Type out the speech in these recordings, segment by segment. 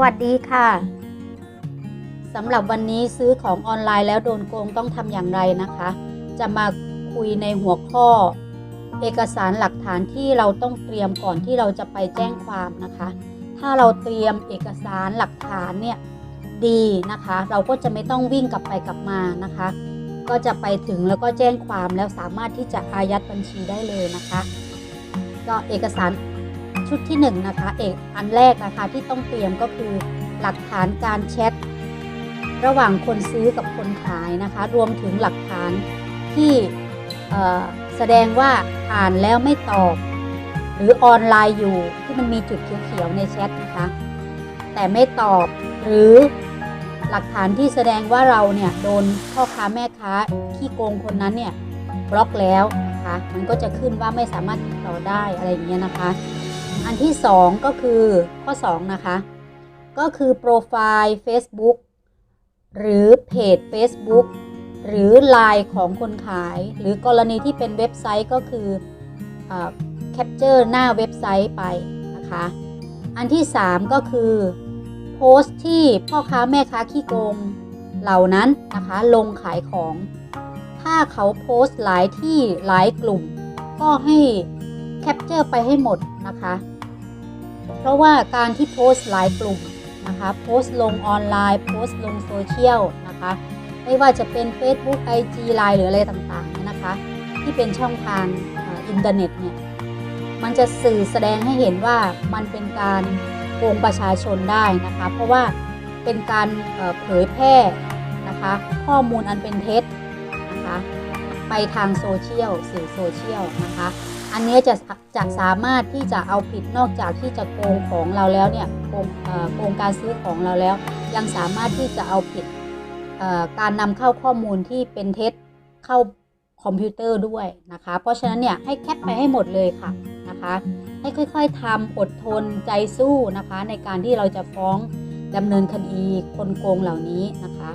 วัสดีค่ะสำหรับวันนี้ซื้อของออนไลน์แล้วโดนโกงต้องทำอย่างไรนะคะ จะมาคุยในหัวข้อ เอกสารหลักฐานที่เราต้องเตรียมก่อนที่เราจะไปแจ้งความนะคะ ถ้าเราเตรียมเอกสารหลักฐานเนี่ยดีนะคะ เราก็จะไม่ต้องวิ่งกลับไปกลับมานะคะ ก็จะไปถึงแล้วก็แจ้งความแล้วสามารถที่จะอายัดบัญชีได้เลยนะคะ ก็เอกสาร ชุดที่1นงนะคะเอกอันแรกนะคะที่ต้องเตรียมก็คือหลักฐานการแชทระหว่างคนซื้อกับคนขายนะคะ รวมถึงหลักฐานที่แสดงว่าอ่านแล้วไม่ตอบ หรือออนไลน์อยู่ที่มันมีจุดเขียวๆในแชทนะคะ แต่ไม่ตอบหรือหลักฐานที่แสดงว่าเราเนี่ยโดนพ่อค้าแม่ค้าขี้โกงคนนั้นเนี่ยบล็อกแล้วนะคะมันก็จะขึ้นว่าไม่สามารถติดต่อได้อะไรอย่างเงี้ยนะคะ นที่ 2 ก็คือข้อ 2 นะคะ ก็คือโปรไฟล์ Facebook หรือเพจ Facebook หรือ Line ของคนขาย หรือกรณีที่เป็นเว็บไซต์ก็คือแคปเจอร์หน้าเว็บไซต์ไปนะคะ อันที่ 3 ก็คือโพสต์ที่พ่อค้าแม่ค้าขี้โกงเหล่านั้นนะคะลงขายของ ถ้าเขาโพสต์หลายที่หลายกลุ่ม ก็ให้แคปเจอร์ไปให้หมดนะคะ เพราะว่าการที่โพสต์หลายกลุ่มนะคะโพสต์ลงออนไลน์ โพสต์ลงโซเชียลนะคะไม่ว่าจะเป็น Facebook IG Line หรืออะไรต่างๆเนี่ยนะคะ ที่เป็นช่องทางอินเทอร์เน็ตเนี่ยมันจะสื่อแสดงให้เห็นว่ามันเป็นการโกงประชาชนได้นะคะ เพราะว่าเป็นการเผยแพร่นะคะ ข้อมูลอันเป็นเท็จนะคะ ไปทางโซเชียลสื่อโซเชียลนะคะ อันนี้จะจะสามารถที่จะเอาผิดนอกจากที่จะโกงของเราแล้วเนี่ยโกงโกงการซื้อของเราแล้ว ยังสามารถที่จะเอาผิดการนำเข้าข้อมูลที่เป็นเท็จเข้าคอมพิวเตอร์ด้วยนะคะ เพราะฉะนั้นเนี่ยให้แคปไปให้หมดเลยค่ะนะคะ ให้ค่อยๆทำอดทนใจสู้นะคะ ในการที่เราจะฟ้องดำเนินคดีคนโกงเหล่านี้นะคะ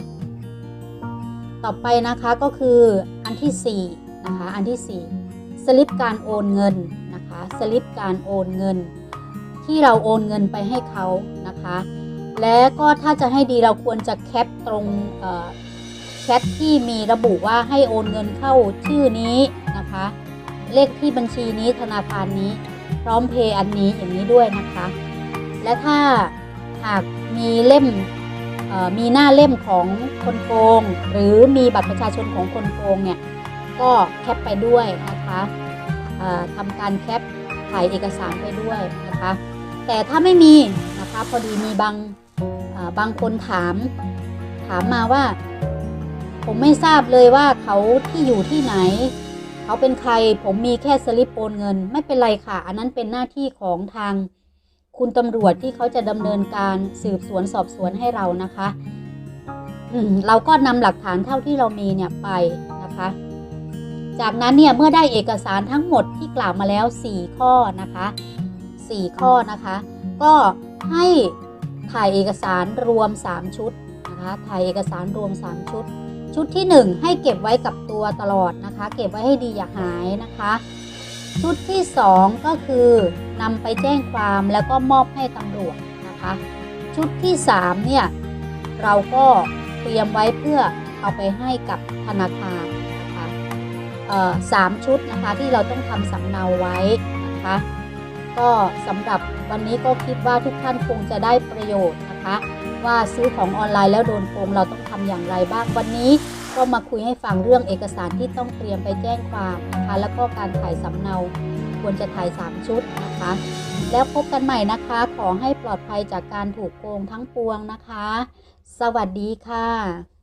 ต่อไปนะคะก็คือ อันที่4นะคะอันที่4สลิปการโอนเงินนะคะสลิปการโอนเงิน ที่เราโอนเงินไปให้เขานะคะ และก็ถ้าจะให้ดีเราควรจะแคปตรงแชทที่มีระบุว่าให้โอนเงินเข้าชื่อนี้นะคะ เลขที่บัญชีนี้ธนาคารนี้พร้อมเพย์อันนี้อย่างนี้ด้วยนะคะ และถ้าหากมีเล่ม มีหน้าเล่มของคนโกง หรือมีบัตรประชาชนของคนโกงเนี่ยก็แคปไปด้วยนะคะทำการแคปถ่ายเอกสารไปด้วยนะคะแต่ถ้าไม่มีนะคะพอดีมีบางบางคนถาม ถามมาว่า ผมไม่ทราบเลยว่าเขาที่อยู่ที่ไหน เขาเป็นใครผมมีแค่สลิปโอนเงิน ไม่เป็นไรค่ะ อันนั้นเป็นหน้าที่ของทาง คุณตำรวจที่เขาจะดำเนินการสืบสวนสอบสวนให้เรานะคะเราก็นำหลักฐานเท่าที่เรามีเนี่ยไปนะคะ จากนั้นเนี่ยเมื่อได้เอกสารทั้งหมดที่กล่าวมาแล้ว 4 ข้อนะคะ 4 ข้อนะคะ ก็ให้ถ่ายเอกสารรวม 3 ชุดนะคะถ่ายเอกสารรวม 3 ชุด ชุดที่ 1 ให้เก็บไว้กับตัวตลอดนะคะ เก็บไว้ให้ดีอย่าหายนะคะ ชุดที่ 2 ก็คือนำไปแจ้งความแล้วก็มอบให้ตำรวจนะคะ ชุดที่ 3 เนี่ย เราก็เตรียมไว้เพื่อเอาไปให้กับธนาคารนะคะสามชุดนะคะที่เราต้องทำสำเนาไว้นะคะก็สำหรับวันนี้ก็คิดว่าทุกท่านคงจะได้ประโยชน์นะคะ ว่าซื้อของออนไลน์แล้วโดนโกงเราต้องทำอย่างไรบ้างวันนี้ ก็มาคุยให้ฟังเรื่องเอกสารที่ต้องเตรียมไปแจ้งความนะคะ แล้วก็การถ่ายสำเนาควรจะถ่าย 3 ชุดนะคะ แล้วพบกันใหม่นะคะ ขอให้ปลอดภัยจากการถูกโกงทั้งปวงนะคะ สวัสดีค่ะ